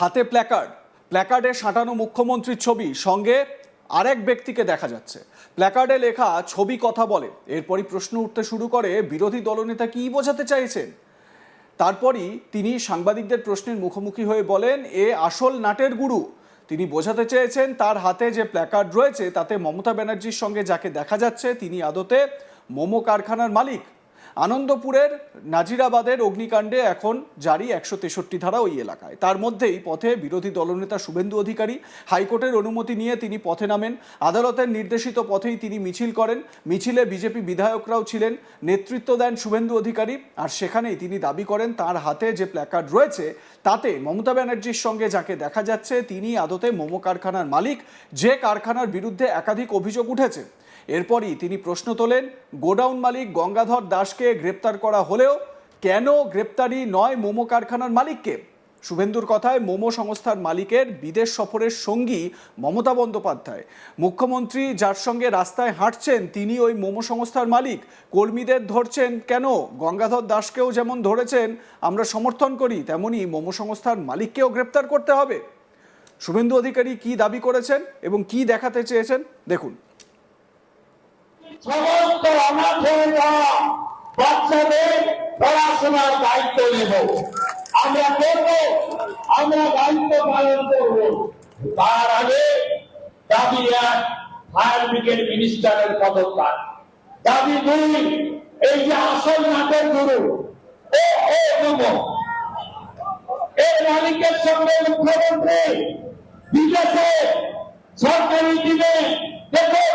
হাতে প্ল্যাকার্ড প্ল্যাকার্ডে সাঁটানো মুখ্যমন্ত্রীর ছবি সঙ্গে আরেক ব্যক্তিকে দেখা যাচ্ছে। প্ল্যাকার্ডে লেখা, ছবি কথা বলে। এরপরই প্রশ্ন উঠতে শুরু করে, বিরোধী দলনেতা কী বোঝাতে চাইছেন? তারপরই তিনি সাংবাদিকদের প্রশ্নের মুখোমুখি হয়ে বলেন, এ আসল নাটের গুরু। তিনি বোঝাতে চেয়েছেন, তার হাতে যে প্ল্যাকার্ড রয়েছে, তাতে মমতা ব্যানার্জির সঙ্গে যাকে দেখা যাচ্ছে, তিনি আদতে মোমো কারখানার মালিক। আনন্দপুরের নাজিরাবাদের অগ্নিকাণ্ডে এখন জারি একশো তেষট্টি ধারা ওই এলাকায়। তার মধ্যেই পথে বিরোধী দলনেতা শুভেন্দু অধিকারী হাইকোর্টের অনুমতি নিয়ে তিনি পথে নামেন। আদালতের নির্দেশিত পথেই তিনি মিছিল করেন। মিছিলে বিজেপি বিধায়করাও ছিলেন। নেতৃত্ব দেন শুভেন্দু অধিকারী। আর সেখানেই তিনি দাবি করেন, তার হাতে যে প্ল্যাকার্ড রয়েছে, তাতে মমতা ব্যানার্জির সঙ্গে যাকে দেখা যাচ্ছে তিনি আদতে মোমো কারখানার মালিক। যে কারখানার বিরুদ্ধে একাধিক অভিযোগ উঠেছে এরপরই তিনি প্রশ্ন তোলেন, গোডাউন মালিক গঙ্গাধর দাসকে গ্রেপ্তার করা হলেও কেন গ্রেপ্তারি নয় মোমো কারখানার মালিককে? শুভেন্দুর কথায় মোমো সংস্থার মালিকের বিদেশ সফরের সঙ্গী মমতা বন্দ্যোপাধ্যায়। মুখ্যমন্ত্রী যার সঙ্গে রাস্তায় হাঁটছেন, তিনি ওই মোমো সংস্থার মালিক। কর্মীদের ধরছেন কেন? গঙ্গাধর দাসকেও যেমন ধরেছেন, আমরা সমর্থন করি, তেমনি মোমো সংস্থার মালিককেও গ্রেপ্তার করতে হবে। শুভেন্দু অধিকারী কি দাবি করেছেন এবং কি দেখাতে চেয়েছেন? দেখুন। সমস্ত অনাথ যাওয়া বাচ্চাদের পড়াশোনার দায়িত্ব নেব। আমরা করব, আমরা দায়িত্ব পালন করব। তার আগে দাবি এক, ফায়ার ব্রিগেড মিনিস্টারের পদত্যাগ। দাবি দুই, এই যে আসল নাটের গুরু, ও ও নম এর মালিকের সঙ্গে মুখ্যমন্ত্রী, বিদেশে সরকারি দিনে দেখুন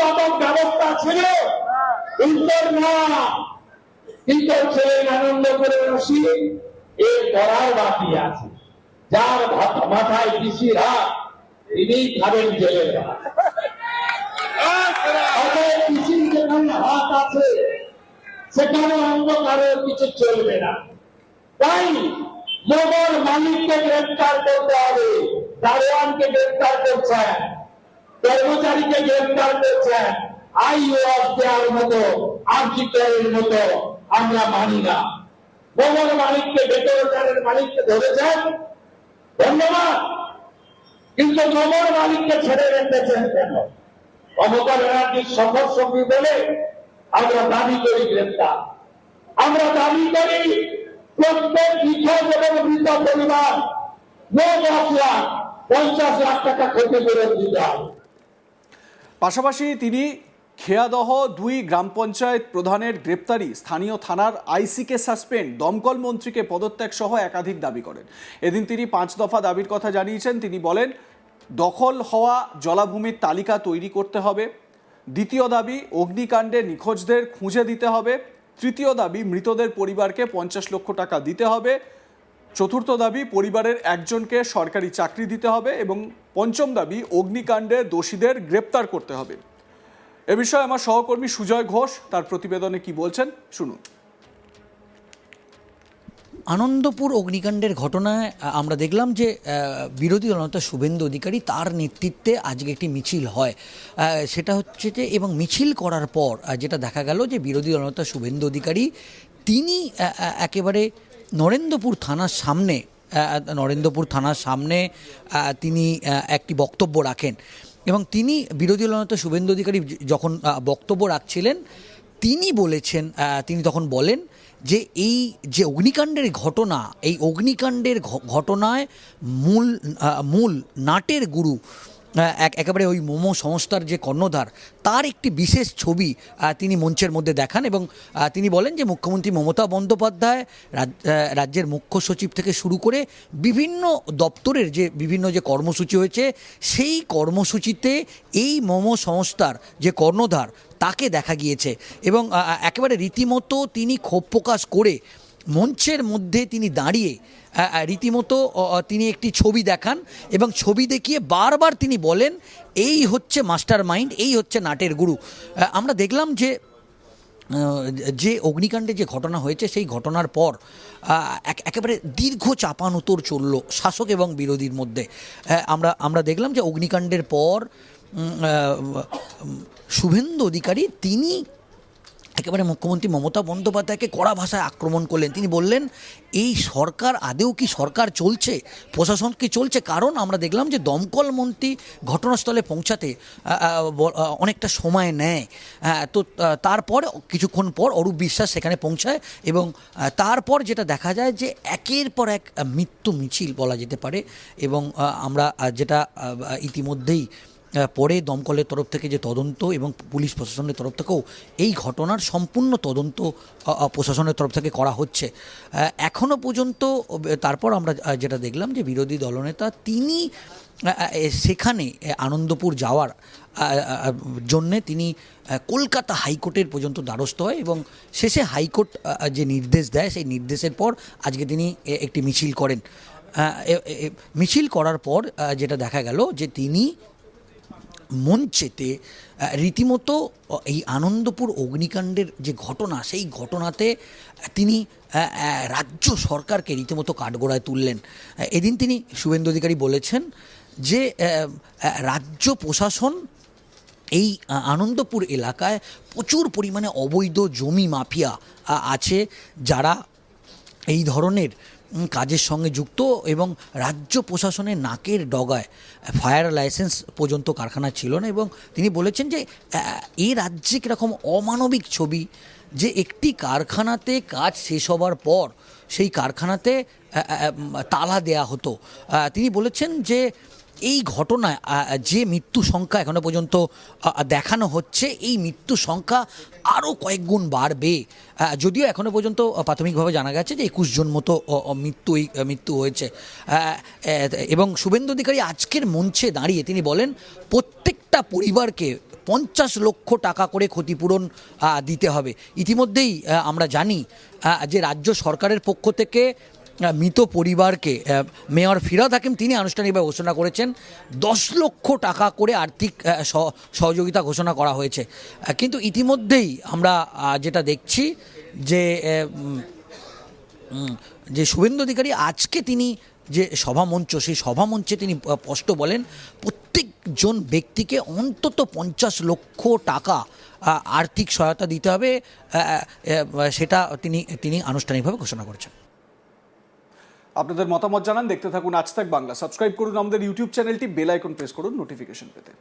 নির্বাপক ব্যবস্থা ছিল। উত্তর না কিন্তু ছেলের আনন্দ করে বসি এর করার বাকি আছে। যার মাথায় পিসির হাত তিনি খাবেন যেখানে হাত আছে, সেখানে অন্ধকারের কিছু চলবে না। তাই মোগল মালিককে গ্রেফতার করতে হবে, দারোয়ানকে গ্রেফতার করছেন। কর্মচারীকে গ্রেফতার করছেন আই দেওয়ার মতো আর্জিকের মতো আমরা মানি না। মোগল মালিককে বেতনচারের মালিককে ধরেছেন ধন্যবাদ। কিন্তু মোগল মালিককে ছেড়ে রেখেছেন কেন? মমতা ব্যানার্জির সফর সঙ্গী বলে আমরা দাবি করি গ্রেপ্তার। আমরা দাবি করি প্রত্যেক কৃষক এবং মৃত পরিবার নো দশ লাখ পঞ্চাশ লাখ টাকা ক্ষতিপূরণ দিতে হবে। পাশাপাশি তিনি খেয়াদহ দুই গ্রাম পঞ্চায়েত প্রধানের গ্রেপ্তারি স্থানীয় থানার আইসিকে সাসপেন্ড, দমকল মন্ত্রীকে পদত্যাগ সহ একাধিক দাবি করেন। এদিন তিনি পাঁচ দফা দাবির কথা জানিয়েছেন। তিনি বলেন, দখল হওয়া জলাভূমির তালিকা তৈরি করতে হবে। দ্বিতীয় দাবি, অগ্নিকাণ্ডে নিখোঁজদের খুঁজে দিতে হবে। তৃতীয় দাবি, মৃতদের পরিবারকে পঞ্চাশ লক্ষ টাকা দিতে হবে। চতুর্থ দাবি, পরিবারের একজনকে সরকারি চাকরি দিতে হবে এবং পঞ্চম দাবি, অগ্নিকাণ্ডে দোষীদের গ্রেপ্তার করতে হবে। এ বিষয়ে আমার সহকর্মী সুজয় ঘোষ তার প্রতিবেদনে কি বলছেন শুনুন। আনন্দপুর অগ্নিকাণ্ডের ঘটনায় আমরা দেখলাম যে বিরোধী দলনেতা শুভেন্দু অধিকারী তার নেতৃত্বে আজকে একটি মিছিল হয়। সেটা হচ্ছে যে, এবং মিছিল করার পর যেটা দেখা গেল যে, বিরোধী দলনেতা শুভেন্দু অধিকারী, তিনি একেবারে নরেন্দ্রপুর থানার সামনে নরেন্দ্রপুর থানার সামনে তিনি একটি বক্তব্য রাখেন। এবং তিনি বিরোধী দলনেতা শুভেন্দু অধিকারী যখন বক্তব্য রাখছিলেন, তিনি বলেছেন তিনি তখন বলেন যে এই যে অগ্নিকাণ্ডের ঘটনা, এই অগ্নিকাণ্ডের ঘটনায় মূল মূল নাটের গুরু একেবারে ওই মোমো সংস্থার যে কর্ণধার, তার একটি বিশেষ ছবি তিনি মঞ্চের মধ্যে দেখান এবং তিনি বলেন যে মুখ্যমন্ত্রী মমতা বন্দ্যোপাধ্যায় রাজ্যের মুখ্য সচিব থেকে শুরু করে বিভিন্ন দপ্তরের যে বিভিন্ন যে কর্মসূচি হয়েছে, সেই কর্মসূচিতে এই মোমো সংস্থার যে কর্ণধার, তাকে দেখা গিয়েছে এবং একেবারে রীতিমতো তিনি ক্ষোভ প্রকাশ করে মঞ্চের মধ্যে তিনি দাঁড়িয়ে রীতিমতো তিনি একটি ছবি দেখান এবং ছবি দেখিয়ে বারবার তিনি বলেন, এই হচ্ছে মাস্টার মাইন্ড, এই হচ্ছে নাটের গুরু। আমরা দেখলাম যে যে অগ্নিকাণ্ডে যে ঘটনা হয়েছে, সেই ঘটনার পর একেবারে দীর্ঘ চাপানুতোর চলল শাসক এবং বিরোধীর মধ্যে। আমরা আমরা দেখলাম যে অগ্নিকাণ্ডের পর শুভেন্দু অধিকারী তিনি একেবারে মুখ্যমন্ত্রী মমতা বন্দ্যোপাধ্যায়কে কড়া ভাষায় আক্রমণ করলেন। তিনি বললেন, এই সরকার আদেও কি সরকার চলছে? প্রশাসন কি চলছে? কারণ আমরা দেখলাম যে দমকল মন্ত্রী ঘটনাস্থলে পৌঁছাতে অনেকটা সময় নেয়। তো তারপর কিছুক্ষণ পর অরূপ বিশ্বাস সেখানে পৌঁছায় এবং তারপর যেটা দেখা যায় যে একের পর এক মৃত্যু মিছিল বলা যেতে পারে এবং আমরা যেটা ইতিমধ্যেই পরে দমকলের তরফ থেকে যে তদন্ত এবং পুলিশ প্রশাসনের তরফ থেকেও এই ঘটনার সম্পূর্ণ তদন্ত প্রশাসনের তরফ থেকে করা হচ্ছে। আহ, এখনও পর্যন্ত তারপর আমরা যেটা দেখলাম যে বিরোধী দলনেতা তিনি সেখানে আনন্দপুর যাওয়ার জন্যে তিনি কলকাতা হাইকোর্টের পর্যন্ত দ্বারস্থ হয় এবং শেষে হাইকোর্ট যে নির্দেশ দেয় সেই নির্দেশের পর আজকে তিনি একটি মিছিল করেন। মিছিল করার পর যেটা দেখা গেল যে তিনি মঞ্চেতে রীতিমতো এই আনন্দপুর অগ্নিকাণ্ডের যে ঘটনা, সেই ঘটনাতে তিনি রাজ্য সরকারকে রীতিমতো কাঠগোড়ায় তুললেন। এদিন তিনি শুভেন্দু অধিকারী বলেছেন যে রাজ্য প্রশাসন এই আনন্দপুর এলাকায় প্রচুর পরিমাণে অবৈধ জমি মাফিয়া আছে যারা এই ধরনের কাজের সঙ্গে যুক্ত এবং রাজ্য প্রশাসনের নাকের ডগায় ফায়ার লাইসেন্স পর্যন্ত কারখানা ছিল না এবং তিনি বলেছেন যে এ রাজ্যে কীরকম অমানবিক ছবি যে একটি কারখানাতে কাজ শেষ হবার পর সেই কারখানাতে তালা দেয়া হতো। তিনি বলেছেন যে এই ঘটনায় যে মৃত্যু সংখ্যা এখনও পর্যন্ত দেখানো হচ্ছে, এই মৃত্যু সংখ্যা আরও কয়েক গুণ বাড়বে যদিও এখনও পর্যন্ত প্রাথমিকভাবে জানা গেছে যে একুশ জন মতো মৃত্যু মৃত্যু হয়েছে। এবং শুভেন্দু অধিকারী আজকের মঞ্চে দাঁড়িয়ে তিনি বলেন, প্রত্যেকটা পরিবারকে পঞ্চাশ লক্ষ টাকা করে ক্ষতিপূরণ দিতে হবে। ইতিমধ্যেই আমরা জানি যে রাজ্য সরকারের পক্ষ থেকে মৃত পরিবারকে মেয়র ফিরাদ হাকিম তিনি আনুষ্ঠানিকভাবে ঘোষণা করেছেন, দশ লক্ষ টাকা করে আর্থিক সহ- সহযোগিতা ঘোষণা করা হয়েছে। কিন্তু ইতিমধ্যেই আমরা যেটা দেখছি যে যে শুভেন্দু অধিকারী আজকে তিনি যে সভামঞ্চ, সেই সভামঞ্চে তিনি স্পষ্ট বলেন, প্রত্যেকজন ব্যক্তিকে অন্তত পঞ্চাশ লক্ষ টাকা আর্থিক সহায়তা দিতে হবে সেটা তিনি তিনি আনুষ্ঠানিকভাবে ঘোষণা করেছেন। আপনাদের মতামত জানান, দেখতে থাকুন আজ তাক বাংলা। সাবস্ক্রাইব করুন আমাদের ইউটিউব চ্যানেলটি বেল আইকন প্রেস করুন নোটিফিকেশন পেতে।